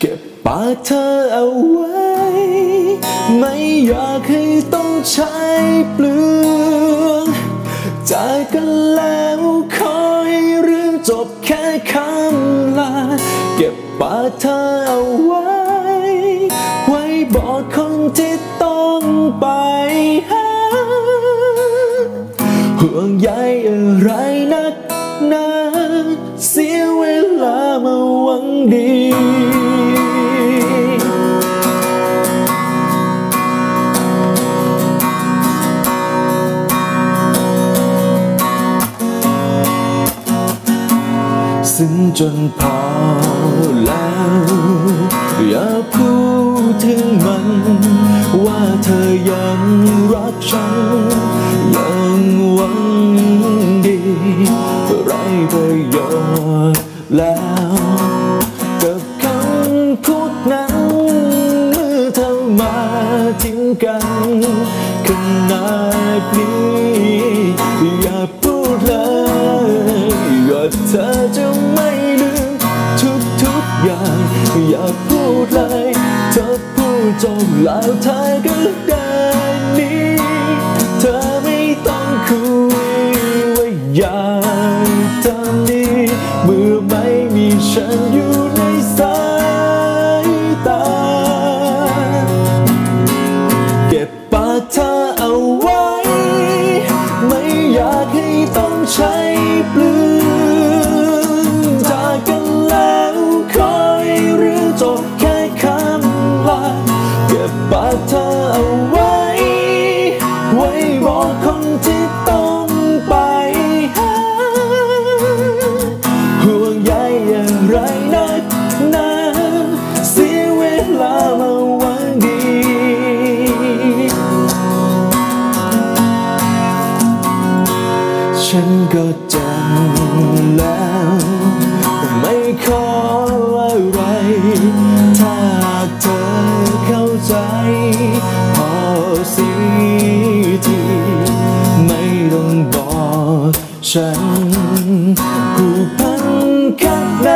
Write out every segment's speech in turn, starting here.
เก็บปากเธอเอาไว้ ไม่อยากให้ต้องใช้เปลืองจากกันแล้วขอให้เรื่องจบแค่คำลา เก็บปากเธอเอาไว้ ไว้บอกคนที่ต้องไป จนพอแล้ว อย่าพูดถึงมัน ว่าเธอยังรักฉัน ยังหวังดีไรประโยชน์แล้วกับคำพูดนั้นเมื่อเธอมาทิ้งกันขนาดนี้ แล้วเธอก็เดินหนีเธอไม่ต้องคุยว่าอยากทำนี้เมื่อไม่มีฉันอยู่ บปากเธอเอาไว้ ไว้บอกคนที่ต้องไปหาห่วงใยอะไรนักนาเสียเวลามาหวังดี ฉันก็จำแล้ว ไม่ขออะไร สีทีไม่ต้องบอกฉันกูพันแค่ไหน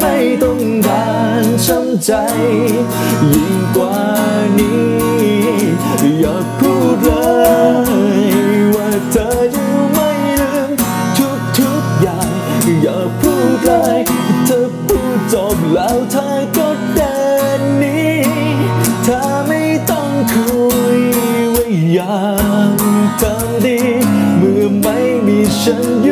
ไม่ต้องการช้ำใจยิ่งกว่านี้ อย่าพูด อย่างทำดี เมื่อไม่มีฉัน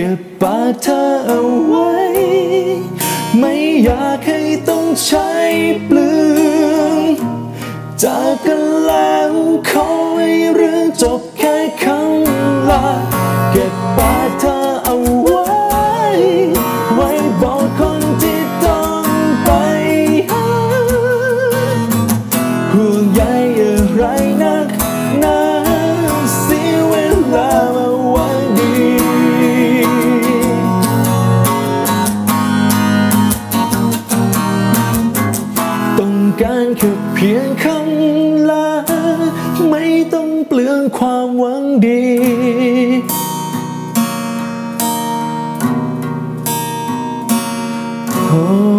ก็บปากเธอเอาไว้ ไม่อยากให้ต้องใช้เปลืองจากกันแล้วขอให้เรื่องจบแค่คำลาเก็บปากเธอเอาไว้ ไว้บอกคนที่ต้องไปหาห่วงใยอะไร แค่เพียงคำลา ไม่ต้องเปลืองความหวังดีโอ้